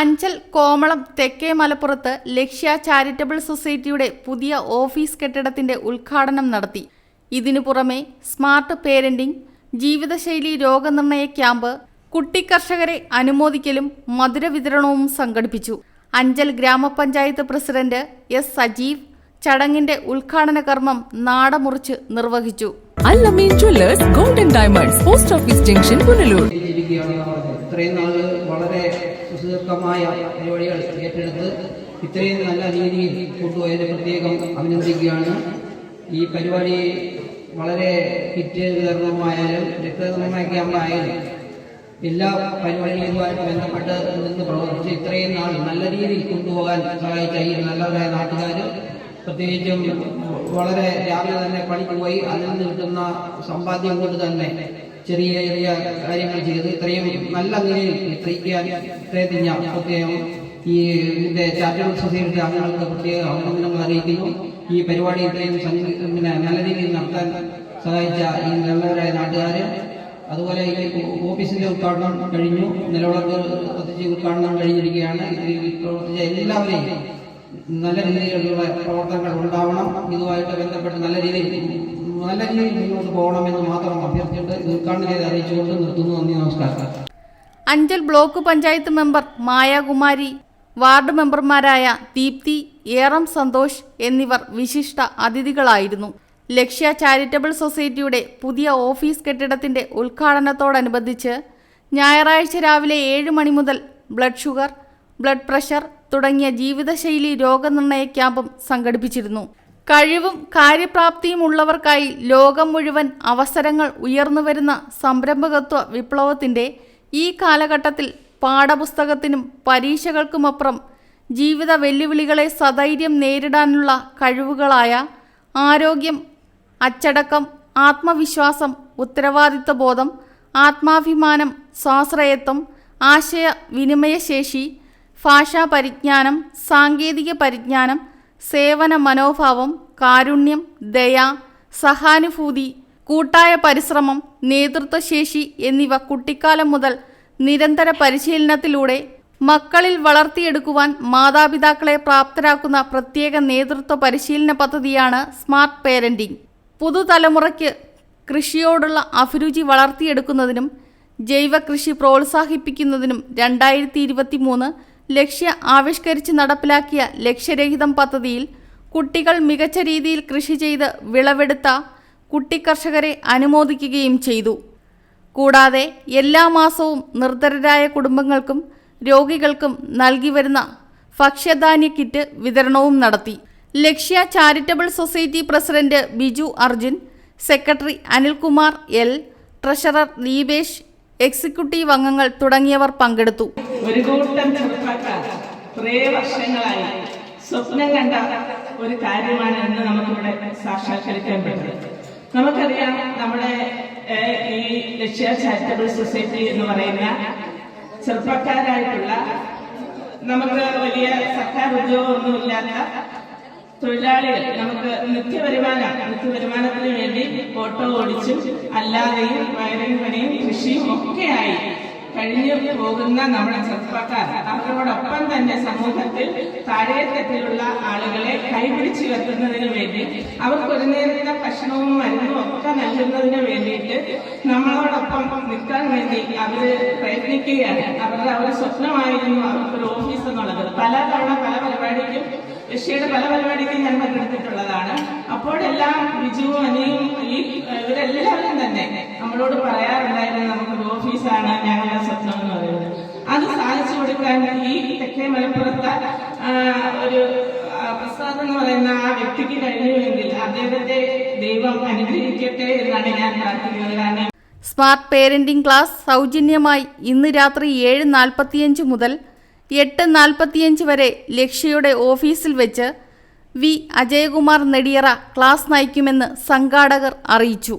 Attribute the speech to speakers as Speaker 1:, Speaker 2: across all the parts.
Speaker 1: അഞ്ചൽ കോമളം തെക്കേ മലപ്പുറത്ത് ലക്ഷ്യ ചാരിറ്റബിൾ സൊസൈറ്റിയുടെ പുതിയ ഓഫീസ് കെട്ടിടത്തിന്റെ ഉദ്ഘാടനം നടത്തി. ഇതിനു പുറമെ സ്മാർട്ട് പേരന്റിംഗ് ജീവിതശൈലി രോഗനിർണയ ക്യാമ്പ് കുട്ടിക്കർഷകരെ അനുമോദിക്കലും മധുര വിതരണവും സംഘടിപ്പിച്ചു. അഞ്ചൽ ഗ്രാമപഞ്ചായത്ത് പ്രസിഡന്റ് എസ് സജീവ് ചടങ്ങിന്റെ ഉദ്ഘാടന കർമ്മം നാടമുറിച്ച് നിർവഹിച്ചു.
Speaker 2: Allameen jewellers golden diamonds post office junction Punalur.
Speaker 3: ഇത്രയും വളരെ സുദീർഘമായ പരിപാടികൾ ഏറ്റെടുത്ത് ഇത്രയും നല്ല രീതിയിൽ കൊണ്ടുപോയതിന് പ്രത്യേകം അഭിനന്ദിക്കുകയാണ്. ഈ പരിപാടി വളരെ കിറ്റ് വിതരണമായാലും രക്തനിർമ്മയ ക്യാമ്പായാലും എല്ലാ പരിപാടികളുമായിട്ട് ബന്ധപ്പെട്ട് നിന്ന് പ്രവർത്തിച്ച് ഇത്രയും നാൾ നല്ല രീതിയിൽ കൊണ്ടുപോകാൻ സഹായിച്ച ഈ നല്ലതായ നാട്ടുകാർ പ്രത്യേകിച്ചും വളരെ രാവിലെ തന്നെ പണിക്ക് പോയി അതിൽ നിന്ന് കിട്ടുന്ന സമ്പാദ്യം കൊണ്ട് തന്നെ ചെറിയ ചെറിയ കാര്യങ്ങൾ ചെയ്ത് ഇത്രയും നല്ല നിലയിൽ ഇത്രയ്ക്കാൻ ഞാൻ പ്രത്യേകം ഈ ഇതിന്റെ ചാരിറ്റബിൾ സൊസൈറ്റി അംഗങ്ങൾക്ക് പ്രത്യേക അഭിനന്ദനങ്ങൾ അറിയിക്കുന്നു. ഈ പരിപാടി ഇത്രയും പിന്നെ നല്ല രീതിയിൽ നടത്താൻ സഹായിച്ച ഈ നല്ലവരായ നാട്ടുകാരെ. അതുപോലെ ഓഫീസിന്റെ ഉദ്ഘാടനം കഴിഞ്ഞു. നിലവിളക്ക് പ്രത്യേകിച്ച് ഉദ്ഘാടനം കഴിഞ്ഞിരിക്കുകയാണ്. ഇതിൽ പ്രവർത്തിച്ച എല്ലാവരെയും നല്ല രീതിയിലുള്ള പ്രവർത്തനങ്ങൾ ഉണ്ടാവണം. ഇതുമായിട്ട് ബന്ധപ്പെട്ട് നല്ല രീതിയിൽ നല്ല രീതിയിൽ മുന്നോട്ട് പോകണമെന്ന് മാത്രം അഭ്യർത്ഥിച്ചിട്ട് ഇത് ഉദ്ഘാടനം ചെയ്ത് അറിയിച്ചുകൊണ്ട് നിർത്തുന്നു. നന്ദി നമസ്കാരം.
Speaker 1: Anchal block panchayat member Mayakumari ward മെമ്പർമാരായ ദീപ്തി ഏറം സന്തോഷ് എന്നിവർ വിശിഷ്ട അതിഥികളായിരുന്നു. ലക്ഷ്യ ചാരിറ്റബിൾ സൊസൈറ്റിയുടെ പുതിയ ഓഫീസ് കെട്ടിടത്തിന്റെ ഉദ്ഘാടനത്തോടനുബന്ധിച്ച് ഞായറാഴ്ച രാവിലെ ഏഴ് മണി മുതൽ ബ്ലഡ് ഷുഗർ ബ്ലഡ് പ്രഷർ തുടങ്ങിയ ജീവിതശൈലി രോഗനിർണയ ക്യാമ്പും സംഘടിപ്പിച്ചിരുന്നു. കഴിവും കാര്യപ്രാപ്തിയും ഉള്ളവർക്കായി ലോകം മുഴുവൻ അവസരങ്ങൾ ഉയർന്നുവരുന്ന സംരംഭകത്വ വിപ്ലവത്തിന്റെ ഈ കാലഘട്ടത്തിൽ പാഠപുസ്തകത്തിനും പരീക്ഷകൾക്കുമപ്പുറം ജീവിത വെല്ലുവിളികളെ സധൈര്യം നേരിടാനുള്ള കഴിവുകളായ ആരോഗ്യം അച്ചടക്കം ആത്മവിശ്വാസം ഉത്തരവാദിത്വബോധം ആത്മാഭിമാനം സ്വാശ്രയത്വം ആശയ വിനിമയശേഷി ഭാഷാ പരിജ്ഞാനം സാങ്കേതിക പരിജ്ഞാനം സേവന മനോഭാവം കാരുണ്യം ദയ സഹാനുഭൂതി കൂട്ടായ പരിശ്രമം നേതൃത്വശേഷി എന്നിവ കുട്ടിക്കാലം മുതൽ നിരന്തര പരിശീലനത്തിലൂടെ മക്കളിൽ വളർത്തിയെടുക്കുവാൻ മാതാപിതാക്കളെ പ്രാപ്തരാക്കുന്ന പ്രത്യേക നേതൃത്വ പരിശീലന പദ്ധതിയാണ് സ്മാർട്ട് പേരന്റിംഗ്. പുതുതലമുറയ്ക്ക് കൃഷിയോടുള്ള അഭിരുചി വളർത്തിയെടുക്കുന്നതിനും ജൈവ കൃഷി പ്രോത്സാഹിപ്പിക്കുന്നതിനും രണ്ടായിരത്തി ഇരുപത്തി മൂന്ന് ലക്ഷ്യ ആവിഷ്കരിച്ച് നടപ്പിലാക്കിയ ലക്ഷ്യരഹിതം പദ്ധതിയിൽ കുട്ടികൾ മികച്ച രീതിയിൽ കൃഷി ചെയ്ത് വിളവെടുത്ത കുട്ടിക്കർഷകരെ അനുമോദിക്കുകയും ചെയ്തു. കൂടാതെ എല്ലാ മാസവും നിർധരരായ കുടുംബങ്ങൾക്കും രോഗികൾക്കും നൽകി വരുന്ന ഭക്ഷ്യധാന്യ കിറ്റ് വിതരണവും നടത്തി. Lakshya charitable society president Biju Arjun secretary Anilkumar L treasurer Deepesh executive അംഗങ്ങൾ തുടങ്ങിയവർ പങ്കെടുത്തു.
Speaker 4: ഒരു കൂട്ടം കുറേ വർഷങ്ങളായി സ്വപ്നം കണ്ട ഒരു കാര്യമാണ് ഇന്ന് നമുക്കിവിടെ സാക്ഷാത്കരിക്കാൻ പറ്റുന്നത്. നമുക്കറിയാം നമ്മുടെ ഈ ലക്ഷ്യ ചാരിറ്റബിൾ സൊസൈറ്റി എന്ന് പറയുന്ന ചെറുപ്പക്കാരായിട്ടുള്ള നമുക്ക് വലിയ സർക്കാർ ഉദ്യോഗമൊന്നുമില്ലാത്ത തൊഴിലാളികൾ നമുക്ക് നിത്യവരുമാനം നിത്യവരുമാനത്തിന് വേണ്ടി ഓട്ടോ ഓടിച്ചും. അല്ലാതെയും വയറിംഗ് പണിയും കൃഷിയും ഒക്കെയായി കഴിഞ്ഞു പോകുന്ന നമ്മുടെ ചെറുപ്പക്കാർ അവരോടൊപ്പം തന്നെ സമൂഹത്തിൽ താഴെത്തട്ടിലുള്ള ആളുകളെ കൈപിടിച്ച് ഉയർത്തുന്നതിന് വേണ്ടി അവർക്ക് ഒരു നേരത്തെ ഭക്ഷണവും മരുന്നും ഒക്കെ നൽകുന്നതിന് വേണ്ടിയിട്ട് നമ്മളോടൊപ്പം നിൽക്കാൻ വേണ്ടി അവർ പ്രയത്നിക്കുകയാണ്. അവരുടെ അവരുടെ സ്വപ്നമായിരുന്നു അവർക്കൊരു ഓഫീസ് എന്നുള്ളത്. പല തവണ പല പരിപാടിക്കും കൃഷിയുടെ പല പരിപാടിക്കും ഞാൻ പങ്കെടുത്തിട്ടുള്ളതാണ്. അപ്പോഴെല്ലാം ബിജുവും അനിയും ഈ ഇവരെല്ലാവരും തന്നെ നമ്മളോട് പറയാറുണ്ടായിരുന്നു നമുക്കൊരു ഓഫീസാണ് ഞങ്ങളുടെ സ്വപ്നം എന്ന് പറയുന്നത്. അത് സാധിച്ചു കൊടുക്കാൻ ഈ തെക്കേ മലപ്പുറത്ത് ഒരു പ്രസാദ് എന്ന് പറയുന്ന ആ വ്യക്തിക്ക് കഴിഞ്ഞുവെങ്കിൽ അദ്ദേഹത്തെ ദൈവം അനുഗ്രഹിക്കട്ടെ എന്നാണ് ഞാൻ പ്രാർത്ഥിക്കുന്നത്. കാരണം
Speaker 1: സ്മാർട്ട് പേരന്റിംഗ് ക്ലാസ് സൗജന്യമായി ഇന്ന് രാത്രി ഏഴ് നാൽപ്പത്തിയഞ്ച് മുതൽ എട്ട് നാൽപ്പത്തിയഞ്ച് വരെ ലക്ഷ്യയുടെ ഓഫീസിൽ വെച്ച് വി. അജയകുമാർ നെടിയറ ക്ലാസ് നയിക്കുമെന്ന് സംഘാടകർ അറിയിച്ചു.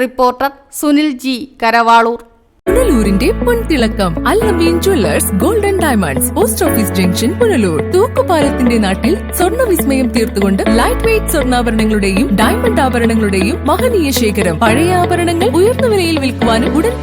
Speaker 1: Reporter Sunil G. കരവാളൂർ.
Speaker 2: പുനലൂരിന്റെ പൊൻതിളക്കം Allameen jewellers golden diamonds post office junction Punalur. തൂക്കുപാലത്തിന്റെ നാട്ടിൽ സ്വർണ വിസ്മയം തീർത്തുകൊണ്ട് ലൈറ്റ് വെയിറ്റ് സ്വർണാഭരണങ്ങളുടെയും ഡയമണ്ട് ആഭരണങ്ങളുടെയും മഹനീയ ശേഖരം. പഴയ ആഭരണങ്ങൾ ഉയർന്ന വിലയിൽ വിൽക്കുവാനും ഉടൻ